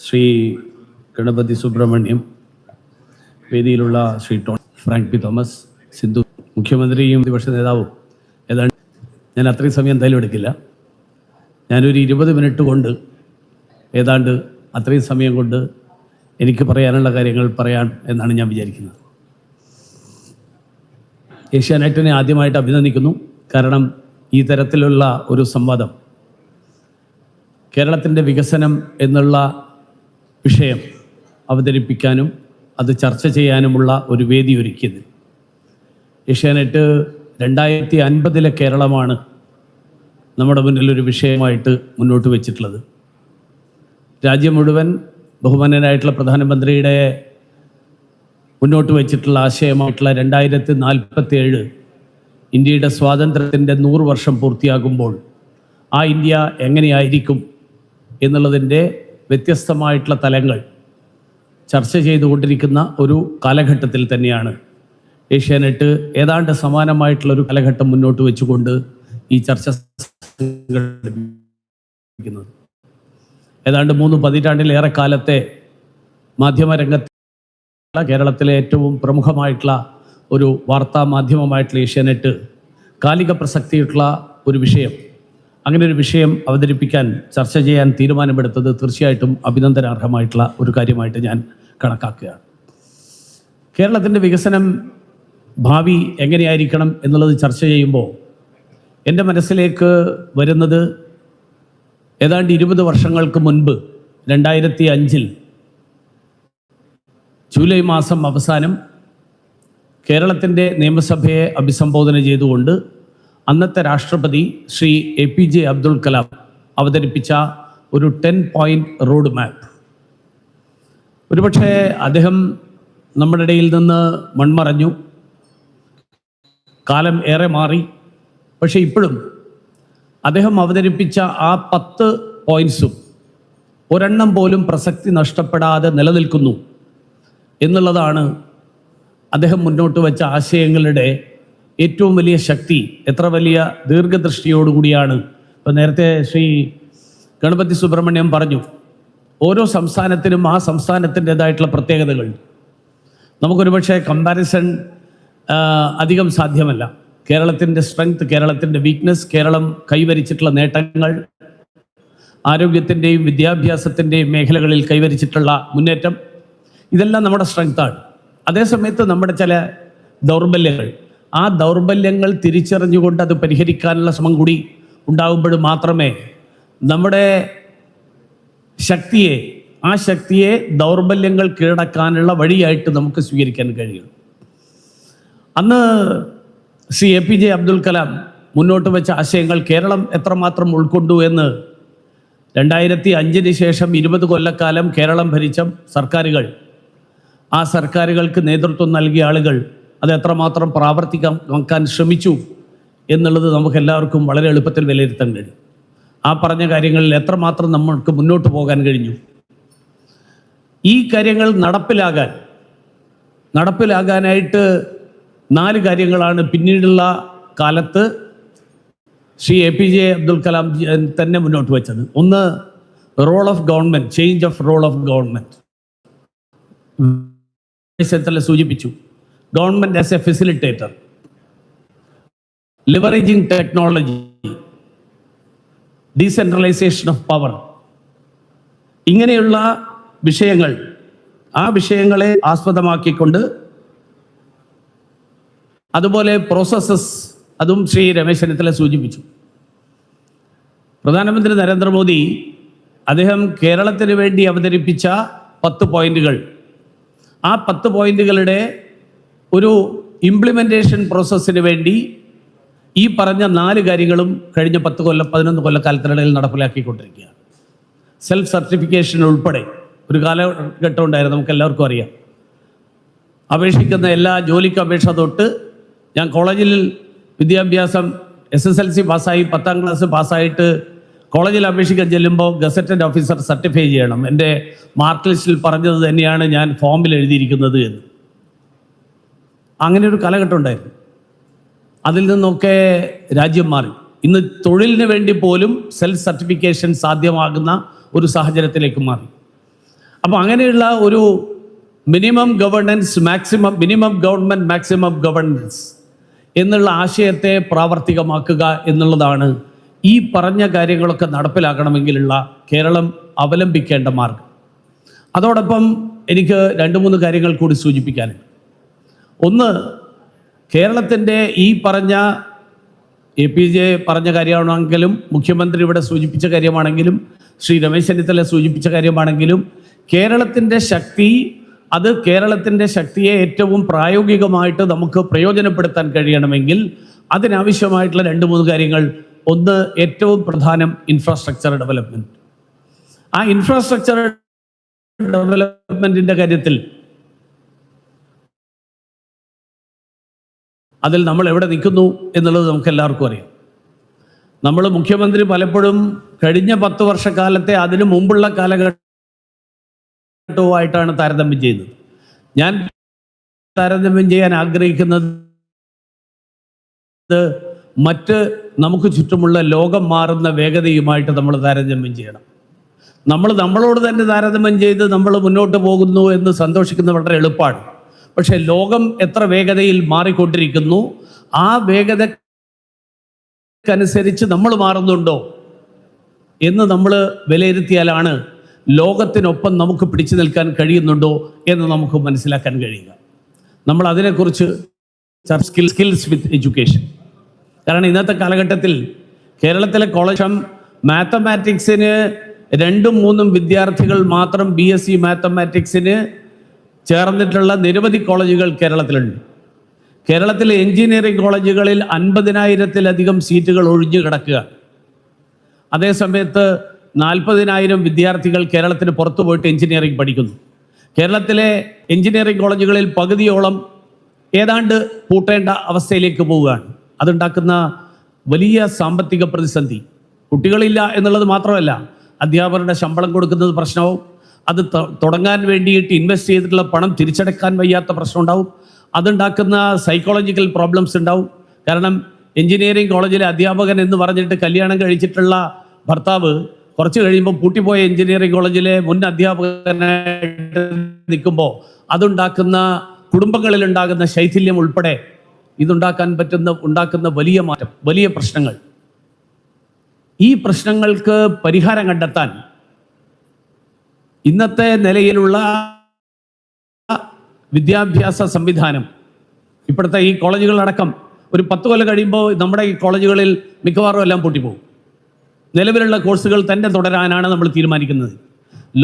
ശ്രീ ഗണപതി സുബ്രഹ്മണ്യം വേദിയിലുള്ള ശ്രീ ടോൺ Frank P Thomas Sindhu മുഖ്യമന്ത്രിയും പ്രതിപക്ഷ നേതാവും. ഏതാണ്ട് ഞാൻ അത്രയും സമയം എന്തായാലും എടുക്കില്ല. ഞാനൊരു ഇരുപത് മിനിറ്റ് കൊണ്ട് ഏതാണ്ട് അത്രയും സമയം കൊണ്ട് എനിക്ക് പറയാനുള്ള കാര്യങ്ങൾ പറയാൻ എന്നാണ് ഞാൻ വിചാരിക്കുന്നത്. ഏഷ്യാനെറ്റിനെ ആദ്യമായിട്ട് അഭിനന്ദിക്കുന്നു. കാരണം ഈ തരത്തിലുള്ള ഒരു സംവാദം കേരളത്തിന്റെ വികസനം എന്നുള്ള വിഷയം അവതരിപ്പിക്കാനും അത് ചർച്ച ചെയ്യാനുമുള്ള ഒരു വേദി ഒരുക്കിയത്. ഏഷ്യാനെറ്റ് രണ്ടായിരത്തി അൻപതിലെ കേരളമാണ് നമ്മുടെ മുന്നിൽ ഒരു വിഷയമായിട്ട് മുന്നോട്ട് വെച്ചിട്ടുള്ളത്. രാജ്യം മുഴുവൻ ബഹുമാനനായിട്ടുള്ള പ്രധാനമന്ത്രിയുടെ മുന്നോട്ട് വെച്ചിട്ടുള്ള ആശയമായിട്ടുള്ള രണ്ടായിരത്തി നാൽപ്പത്തി ഏഴ് ഇന്ത്യയുടെ സ്വാതന്ത്ര്യത്തിന്റെ നൂറ് വർഷം പൂർത്തിയാകുമ്പോൾ ആ ഇന്ത്യ എങ്ങനെയായിരിക്കും എന്നുള്ളതിന്റെ വ്യത്യസ്തമായിട്ടുള്ള തലങ്ങൾ ചർച്ച ചെയ്തുകൊണ്ടിരിക്കുന്ന ഒരു കാലഘട്ടത്തിൽ തന്നെയാണ്. ഏഷ്യാനെറ്റ് ഏതാണ്ട് സമാനമായിട്ടുള്ള ഒരു കാലഘട്ടം മുന്നോട്ട് വെച്ചുകൊണ്ട് ഈ ചർച്ച ഏതാണ്ട് മൂന്ന് പതിറ്റാണ്ടിലേറെ കാലത്തെ മാധ്യമരംഗത്ത് കേരളത്തിലെ ഏറ്റവും പ്രമുഖമായിട്ടുള്ള ഒരു വാർത്താ മാധ്യമമായിട്ടുള്ള ഏഷ്യാനെറ്റ് കാലിക പ്രസക്തിയിട്ടുള്ള ഒരു വിഷയം അങ്ങനെ ഒരു വിഷയം അവതരിപ്പിക്കാൻ ചർച്ച ചെയ്യാൻ തീരുമാനമെടുത്തത് തീർച്ചയായിട്ടും അഭിനന്ദനാർഹമായിട്ടുള്ള ഒരു കാര്യമായിട്ട് ഞാൻ കണക്കാക്കുകയാണ്. കേരളത്തിന്റെ വികസനം ഭാവി എങ്ങനെയായിരിക്കണം എന്നുള്ളത് ചർച്ച ചെയ്യുമ്പോൾ എന്റെ മനസ്സിലേക്ക് വരുന്നത് ഏതാണ്ട് ഇരുപത് വർഷങ്ങൾക്ക് മുൻപ് രണ്ടായിരത്തി അഞ്ചിൽ ജൂലൈ മാസം അവസാനം കേരളത്തിന്റെ നിയമസഭയെ അഭിസംബോധന ചെയ്തുകൊണ്ട് അന്നത്തെ രാഷ്ട്രപതി Shri A P J Abdul Kalam അവതരിപ്പിച്ച ഒരു ടെൻ പോയിന്റ് റോഡ് മാപ്പ്. ഒരുപക്ഷെ അദ്ദേഹം നമ്മുടെ ഇടയിൽ നിന്ന് മൺമറഞ്ഞു. കാലം ഏറെ മാറി. പക്ഷേ ഇപ്പോഴും അദ്ദേഹം അവതരിപ്പിച്ച ആ പത്ത് പോയിന്റ്സും ഒരെണ്ണം പോലും പ്രസക്തി നഷ്ടപ്പെടാതെ നിലനിൽക്കുന്നു എന്നുള്ളതാണ് അദ്ദേഹം മുന്നോട്ട് വെച്ച ആശയങ്ങളുടെ ഏറ്റവും വലിയ ശക്തി എത്ര വലിയ ദീർഘദൃഷ്ടിയോടുകൂടിയാണ്. ഇപ്പം നേരത്തെ ശ്രീ ഗണപതി സുബ്രഹ്മണ്യം പറഞ്ഞു ഓരോ സംസ്ഥാനത്തിനും ആ സംസ്ഥാനത്തിന്റെതായിട്ടുള്ള പ്രത്യേകതകൾ. നമുക്കൊരു പക്ഷേ കമ്പാരിസൺ അധികം സാധ്യമല്ല. കേരളത്തിന്റെ സ്ട്രെങ്ത് കേരളത്തിന്റെ വീക്ക്നെസ് കേരളം കൈവരിച്ചിട്ടുള്ള നേട്ടങ്ങൾ ആരോഗ്യത്തിന്റെയും വിദ്യാഭ്യാസത്തിന്റെയും മേഖലകളിൽ കൈവരിച്ചിട്ടുള്ള മുന്നേറ്റം ഇതെല്ലാം നമ്മുടെ സ്ട്രെങ്ത്താണ് അതേസമയത്ത് നമ്മുടെ ചില ദൗർബല്യങ്ങൾ ആ ദൗർബല്യങ്ങൾ തിരിച്ചറിഞ്ഞുകൊണ്ട് അത് പരിഹരിക്കാനുള്ള ശ്രമം കൂടി ഉണ്ടാകുമ്പോൾ മാത്രമേ നമ്മുടെ ശക്തിയെ ആ ശക്തിയെ ദൗർബല്യങ്ങൾ കീഴടക്കാനുള്ള വഴിയായിട്ട് നമുക്ക് സ്വീകരിക്കാൻ കഴിയും അന്ന് Shri A P J Abdul Kalam മുന്നോട്ട് വെച്ച ആശയങ്ങൾ കേരളം എത്രമാത്രം ഉൾക്കൊണ്ടു എന്ന് രണ്ടായിരത്തി അഞ്ചിന് ശേഷം ഇരുപത് കൊല്ലക്കാലം കേരളം ഭരിച്ച സർക്കാരുകൾ ആ സർക്കാരുകൾക്ക് നേതൃത്വം നൽകിയ ആളുകൾ അത് എത്രമാത്രം പ്രാവർത്തികമാക്കാൻ ശ്രമിച്ചു എന്നുള്ളത് നമുക്ക് എല്ലാവർക്കും വളരെ എളുപ്പത്തിൽ വിലയിരുത്താൻ കഴിയും. ആ പറഞ്ഞ കാര്യങ്ങളിൽ എത്രമാത്രം നമ്മൾക്ക് മുന്നോട്ട് പോകാൻ കഴിഞ്ഞു. ഈ കാര്യങ്ങൾ നടപ്പിലാകാൻ നടപ്പിലാകാനായിട്ട് നാല് കാര്യങ്ങളാണ് പിന്നീടുള്ള കാലത്ത് Shri A P J Abdul Kalam തന്നെ മുന്നോട്ട് വെച്ചത്. ഒന്ന് role of government change of role of government സൂചിപ്പിച്ചു. Government as a facilitator leveraging technology decentralisation of power ഇങ്ങനെയുള്ള വിഷയങ്ങൾ ആ വിഷയങ്ങളെ ആസ്പദമാക്കിക്കൊണ്ട് അതുപോലെ പ്രോസസ്സസ് അതും ശ്രീ രമേശ് ചെന്നിത്തല സൂചിപ്പിച്ചു. പ്രധാനമന്ത്രി നരേന്ദ്രമോദി അദ്ദേഹം കേരളത്തിന് വേണ്ടി അവതരിപ്പിച്ച പത്ത് പോയിന്റുകൾ. ആ പത്ത് പോയിന്റുകളുടെ ഒരു ഇംപ്ലിമെന്റേഷൻ പ്രോസസ്സിന് വേണ്ടി ഈ പറഞ്ഞ നാല് കാര്യങ്ങളും കഴിഞ്ഞ പത്ത് കൊല്ലം പതിനൊന്ന് കൊല്ലക്കാലത്തിനിടയിൽ നടപ്പിലാക്കിക്കൊണ്ടിരിക്കുകയാണ്. സെൽഫ് സർട്ടിഫിക്കേഷൻ ഉൾപ്പെടെ ഒരു കാലഘട്ടം ഉണ്ടായിരുന്നു നമുക്ക് എല്ലാവർക്കും അറിയാം. അപേക്ഷിക്കുന്ന എല്ലാ ജോലിക്ക് അപേക്ഷ തൊട്ട് ഞാൻ കോളേജിൽ വിദ്യാഭ്യാസം എസ് എസ് എൽ സി പാസ്സായി പത്താം ക്ലാസ് പാസ്സായിട്ട് കോളേജിൽ അപേക്ഷിക്കാൻ ചെല്ലുമ്പോൾ ഗസറ്റഡ് ഓഫീസർ സർട്ടിഫൈ ചെയ്യണം. എന്റെ മാർക്ക് ലിസ്റ്റിൽ പറഞ്ഞത് തന്നെയാണ് ഞാൻ ഫോമിൽ എഴുതിയിരിക്കുന്നത് എന്ന്. അങ്ങനെ ഒരു കാലഘട്ടം ഉണ്ടായിരുന്നു അതിൽ നിന്നൊക്കെ രാജ്യം മാറി. ഇന്ന് തൊഴിലിന് വേണ്ടി പോലും സെൽഫ് സർട്ടിഫിക്കേഷൻ സാധ്യമാകുന്ന ഒരു സാഹചര്യത്തിലേക്ക് മാറി. അപ്പോൾ അങ്ങനെയുള്ള ഒരു minimum governance maximum minimum government maximum governance എന്നുള്ള ആശയത്തെ പ്രാവർത്തികമാക്കുക എന്നുള്ളതാണ് ഈ പറഞ്ഞ കാര്യങ്ങളൊക്കെ നടപ്പിലാക്കണമെങ്കിലുള്ള കേരളം അവലംബിക്കേണ്ട മാർഗം. അതോടൊപ്പം എനിക്ക് രണ്ട് മൂന്ന് കാര്യങ്ങൾ കൂടി സൂചിപ്പിക്കാനുണ്ട്. ഒന്ന് കേരളത്തിന്റെ ഈ പറഞ്ഞ എ പി ജെ പറഞ്ഞ കാര്യമാണെങ്കിലും മുഖ്യമന്ത്രി ഇവിടെ സൂചിപ്പിച്ച കാര്യമാണെങ്കിലും ശ്രീ രമേശ് ചെന്നിത്തല സൂചിപ്പിച്ച കാര്യമാണെങ്കിലും കേരളത്തിന്റെ ശക്തി അത് കേരളത്തിന്റെ ശക്തിയെ ഏറ്റവും പ്രായോഗികമായിട്ട് നമുക്ക് പ്രയോജനപ്പെടുത്താൻ കഴിയണമെങ്കിൽ അതിനാവശ്യമായിട്ടുള്ള രണ്ട് മൂന്ന് കാര്യങ്ങൾ. ഒന്ന് ഏറ്റവും പ്രധാനം ഇൻഫ്രാസ്ട്രക്ചർ ഡെവലപ്മെന്റ് ആ ഇൻഫ്രാസ്ട്രക്ചർ ഡെവലപ്മെന്റിന്റെ കാര്യത്തിൽ അതിൽ നമ്മൾ എവിടെ നിൽക്കുന്നു എന്നുള്ളത് നമുക്ക് എല്ലാവർക്കും അറിയാം. നമ്മൾ മുഖ്യമന്ത്രി പലപ്പോഴും കഴിഞ്ഞ പത്ത് വർഷക്കാലത്തെ അതിനു മുമ്പുള്ള കാലഘട്ടവുമായിട്ടാണ് താരതമ്യം ചെയ്യുന്നത്. ഞാൻ താരതമ്യം ചെയ്യാൻ ആഗ്രഹിക്കുന്നത് മറ്റ് നമുക്ക് ചുറ്റുമുള്ള ലോകം മാറുന്ന വേഗതയുമായിട്ട് നമ്മൾ താരതമ്യം ചെയ്യണം. നമ്മൾ നമ്മളോട് തന്നെ താരതമ്യം ചെയ്ത് നമ്മൾ മുന്നോട്ട് പോകുന്നു എന്ന് സന്തോഷിക്കുന്നത് വളരെ എളുപ്പമാണ്. പക്ഷെ ലോകം എത്ര വേഗതയിൽ മാറിക്കൊണ്ടിരിക്കുന്നു ആ വേഗതക്കനുസരിച്ച് നമ്മൾ മാറുന്നുണ്ടോ എന്ന് നമ്മൾ വിലയിരുത്തിയാലാണ് ലോകത്തിനൊപ്പം നമുക്ക് പിടിച്ചു നിൽക്കാൻ കഴിയുന്നുണ്ടോ എന്ന് നമുക്ക് മനസ്സിലാക്കാൻ കഴിയുക. നമ്മൾ അതിനെക്കുറിച്ച് സ്കിൽ സ്കിൽസ് വിത്ത് എഡ്യൂക്കേഷൻ കാരണം ഇന്നത്തെ കാലഘട്ടത്തിൽ കേരളത്തിലെ കോളേജ് മാത്തമാറ്റിക്സിന് രണ്ടും മൂന്നും വിദ്യാർത്ഥികൾ മാത്രം ബി എസ് സി മാത്തമാറ്റിക്സിന് ചേർന്നിട്ടുള്ള നിരവധി കോളേജുകൾ കേരളത്തിലുണ്ട്. കേരളത്തിലെ എഞ്ചിനീയറിംഗ് കോളേജുകളിൽ അൻപതിനായിരത്തിലധികം സീറ്റുകൾ ഒഴിഞ്ഞു കിടക്കുക. അതേസമയത്ത് നാൽപ്പതിനായിരം വിദ്യാർത്ഥികൾ കേരളത്തിന് പുറത്തു പോയിട്ട് എഞ്ചിനീയറിംഗ് പഠിക്കുന്നു. കേരളത്തിലെ എഞ്ചിനീയറിംഗ് കോളേജുകളിൽ പകുതിയോളം ഏതാണ്ട് പൂട്ടേണ്ട അവസ്ഥയിലേക്ക് പോവുകയാണ്. അതുണ്ടാക്കുന്ന വലിയ സാമ്പത്തിക പ്രതിസന്ധി. കുട്ടികളില്ല എന്നുള്ളത് മാത്രമല്ല അധ്യാപകരുടെ ശമ്പളം കൊടുക്കുന്നത് പ്രശ്നവും അത് തുടങ്ങാൻ വേണ്ടിയിട്ട് ഇൻവെസ്റ്റ് ചെയ്തിട്ടുള്ള പണം തിരിച്ചടക്കാൻ വയ്യാത്ത പ്രശ്നം ഉണ്ടാവും. അതുണ്ടാക്കുന്ന സൈക്കോളജിക്കൽ പ്രോബ്ലംസ് ഉണ്ടാവും. കാരണം എഞ്ചിനീയറിംഗ് കോളേജിലെ അധ്യാപകൻ എന്ന് പറഞ്ഞിട്ട് കല്യാണം കഴിച്ചിട്ടുള്ള ഭർത്താവ് കുറച്ച് കഴിയുമ്പോൾ പൂട്ടിപ്പോയ എഞ്ചിനീയറിംഗ് കോളേജിലെ മുൻ അധ്യാപകനായിട്ട് നിൽക്കുമ്പോൾ അതുണ്ടാക്കുന്ന കുടുംബങ്ങളിൽ ഉണ്ടാകുന്ന ശൈഥില്യം ഉൾപ്പെടെ ഇതുണ്ടാക്കാൻ പറ്റുന്ന ഉണ്ടാക്കുന്ന വലിയ മാറ്റം വലിയ പ്രശ്നങ്ങൾ. ഈ പ്രശ്നങ്ങൾക്ക് പരിഹാരം കണ്ടെത്താൻ ഇന്നത്തെ നിലയിലുള്ള വിദ്യാഭ്യാസ സംവിധാനം ഇപ്പോഴത്തെ ഈ കോളേജുകളടക്കം ഒരു പത്ത് കൊല്ലം കഴിയുമ്പോൾ നമ്മുടെ ഈ കോളേജുകളിൽ മിക്കവാറും എല്ലാം പൊട്ടിപ്പോകും. നിലവിലുള്ള കോഴ്സുകൾ തന്നെ തുടരാനാണ് നമ്മൾ തീരുമാനിക്കുന്നത്.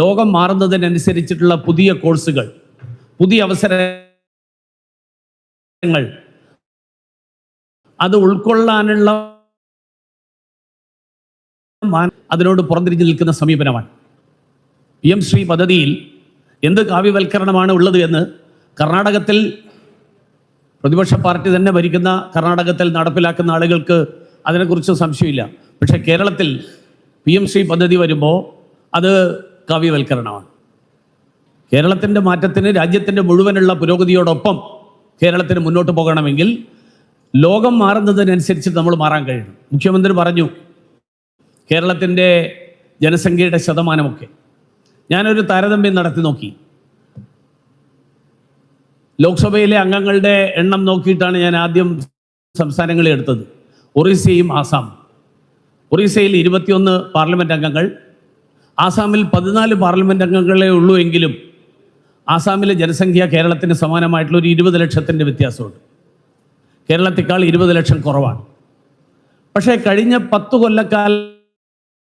ലോകം മാറുന്നതിനനുസരിച്ചിട്ടുള്ള പുതിയ കോഴ്സുകൾ പുതിയ അവസരങ്ങൾ അത് ഉൾക്കൊള്ളാനുള്ള അതിനോട് പുറംതിരിഞ്ഞു നിൽക്കുന്ന സമീപനമാണ്. പി എം ശ്രീ പദ്ധതിയിൽ എന്ത് കാവ്യവൽക്കരണമാണ് ഉള്ളത് എന്ന് കർണാടകത്തിൽ പ്രതിപക്ഷ പാർട്ടി തന്നെ ഭരിക്കുന്ന കർണാടകത്തിൽ നടപ്പിലാക്കുന്ന ആളുകൾക്ക് അതിനെക്കുറിച്ച് സംശയമില്ല. പക്ഷേ കേരളത്തിൽ പി എം ശ്രീ പദ്ധതി വരുമ്പോൾ അത് കാവ്യവൽക്കരണമാണ്. കേരളത്തിന്റെ മാറ്റത്തിന് രാജ്യത്തിന്റെ മുഴുവനുള്ള പുരോഗതിയോടൊപ്പം കേരളത്തിന് മുന്നോട്ട് പോകണമെങ്കിൽ ലോകം മാറുന്നതിനനുസരിച്ച് നമ്മൾ മാറാൻ കഴിയണം. മുഖ്യമന്ത്രി പറഞ്ഞു കേരളത്തിന്റെ ജനസംഖ്യയുടെ ശതമാനമൊക്കെ. ഞാനൊരു താരതമ്യം നടത്തി നോക്കി. ലോക്സഭയിലെ അംഗങ്ങളുടെ എണ്ണം നോക്കിയിട്ടാണ് ഞാൻ ആദ്യം സംസ്ഥാനങ്ങളെ എടുത്തത്. ഒറീസയും ആസാം. ഒറീസയിൽ ഇരുപത്തിയൊന്ന് പാർലമെന്റ് അംഗങ്ങൾ. ആസാമിൽ പതിനാല് പാർലമെന്റ് അംഗങ്ങളെ ഉള്ളൂ എങ്കിലും ആസാമിലെ ജനസംഖ്യ കേരളത്തിന് സമാനമായിട്ടുള്ള ഒരു ഇരുപത് ലക്ഷത്തിന്റെ വ്യത്യാസമുണ്ട്. കേരളത്തെക്കാൾ ഇരുപത് ലക്ഷം കുറവാണ്. പക്ഷേ കഴിഞ്ഞ പത്ത്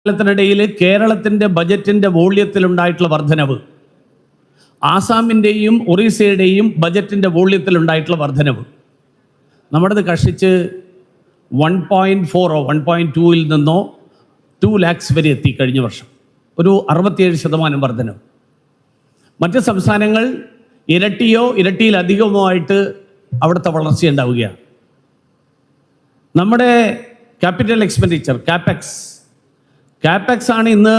കൊല്ലക്കാലത്തിനിടയിൽ കേരളത്തിന്റെ ബജറ്റിന്റെ വോള്യത്തിലുണ്ടായിട്ടുള്ള വർധനവ്. ആസാമിന്റെയും ഒറീസയുടെയും ബജറ്റിന്റെ വോള്യത്തിലുണ്ടായിട്ടുള്ള വർധനവ്. നമ്മുടേത് കഷിച്ച് വൺ പോയിന്റ് ഫോറോ വൺ പോയിന്റ് ടൂവിൽ നിന്നോ ടു ലാക്സ് വരെ എത്തി കഴിഞ്ഞ വർഷം. ഒരു അറുപത്തിയേഴ് ശതമാനം വർധനവ്. മറ്റ് സംസ്ഥാനങ്ങൾ ഇരട്ടിയോ ഇരട്ടിയിലധികമോ ആയിട്ട് അവിടുത്തെ വളർച്ച ഉണ്ടാവുകയാണ് നമ്മുടെ ക്യാപിറ്റൽ എക്സ്പെൻഡിച്ചർ കാപ്പെക്സ് കാപ്പെക്സ് ആണ് ഇന്ന്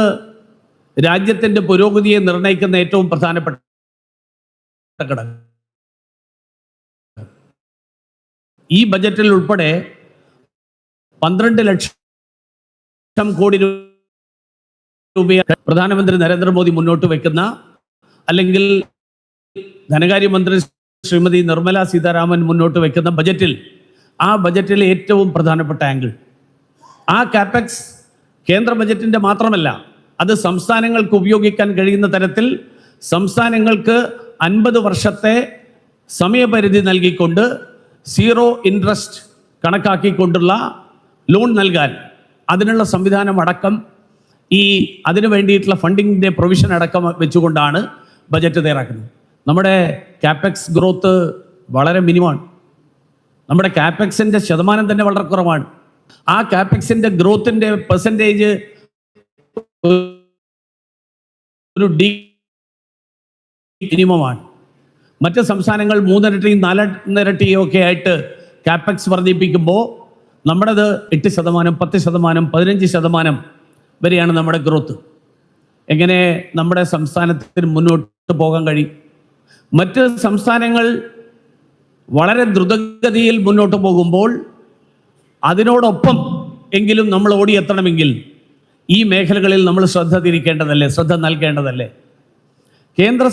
രാജ്യത്തിന്റെ പുരോഗതിയെ നിർണയിക്കുന്ന ഏറ്റവും പ്രധാനപ്പെട്ട ഘടകം. ഈ ബജറ്റിൽ ഉൾപ്പെടെ പന്ത്രണ്ട് ലക്ഷം കോടി രൂപ പ്രധാനമന്ത്രി നരേന്ദ്രമോദി മുന്നോട്ട് വയ്ക്കുന്ന അല്ലെങ്കിൽ ധനകാര്യമന്ത്രി ശ്രീമതി നിർമ്മല സീതാരാമൻ മുന്നോട്ട് വെക്കുന്ന ബജറ്റിൽ ആ ബജറ്റിലെ ഏറ്റവും പ്രധാനപ്പെട്ട ആംഗിൾ ആ കാപ്പക്സ് കേന്ദ്ര ബജറ്റിന്റെ മാത്രമല്ല അത് സംസ്ഥാനങ്ങൾക്ക് ഉപയോഗിക്കാൻ കഴിയുന്ന തരത്തിൽ സംസ്ഥാനങ്ങൾക്ക് അൻപത് വർഷത്തെ സമയപരിധി നൽകിക്കൊണ്ട് സീറോ ഇൻട്രസ്റ്റ് കണക്കാക്കിക്കൊണ്ടുള്ള ലോൺ നൽകാൻ അതിനുള്ള സംവിധാനം അടക്കം ഈ അതിനു വേണ്ടിയിട്ടുള്ള ഫണ്ടിങ്ങിന്റെ പ്രൊവിഷൻ അടക്കം വെച്ചുകൊണ്ടാണ് ബജറ്റ് തയ്യാറാക്കുന്നത്. നമ്മുടെ ക്യാപെക്സ് ഗ്രോത്ത് വളരെ മിനിമമാണ് നമ്മുടെ ക്യാപെക്സിന്റെ ശതമാനം തന്നെ വളരെ കുറവാണ്. ആ കാപ്പക്സിന്റെ ഗ്രോത്തിന്റെ പെർസെന്റേജ് ഒരു ഡി മിനിമമാണ് മറ്റ് സംസ്ഥാനങ്ങൾ മൂന്നിരട്ടിയും നാലിരട്ടിയും ഒക്കെ ആയിട്ട് കാപ്പക്സ് വർദ്ധിപ്പിക്കുമ്പോൾ നമ്മുടേത് എട്ട് ശതമാനം പത്ത് ശതമാനം പതിനഞ്ച് ശതമാനം വരെയാണ് നമ്മുടെ ഗ്രോത്ത് എങ്ങനെ നമ്മുടെ സംസ്ഥാനത്തിന് മുന്നോട്ട് പോകാൻ കഴിയും? മറ്റ് സംസ്ഥാനങ്ങൾ വളരെ ദ്രുതഗതിയിൽ മുന്നോട്ട് പോകുമ്പോൾ അതിനോടൊപ്പം എങ്കിലും നമ്മൾ ഓടിയെത്തണമെങ്കിൽ ഈ മേഖലകളിൽ നമ്മൾ ശ്രദ്ധ തിരിക്കേണ്ടതല്ലേ? ശ്രദ്ധ നൽകേണ്ടതല്ലേ? കേന്ദ്ര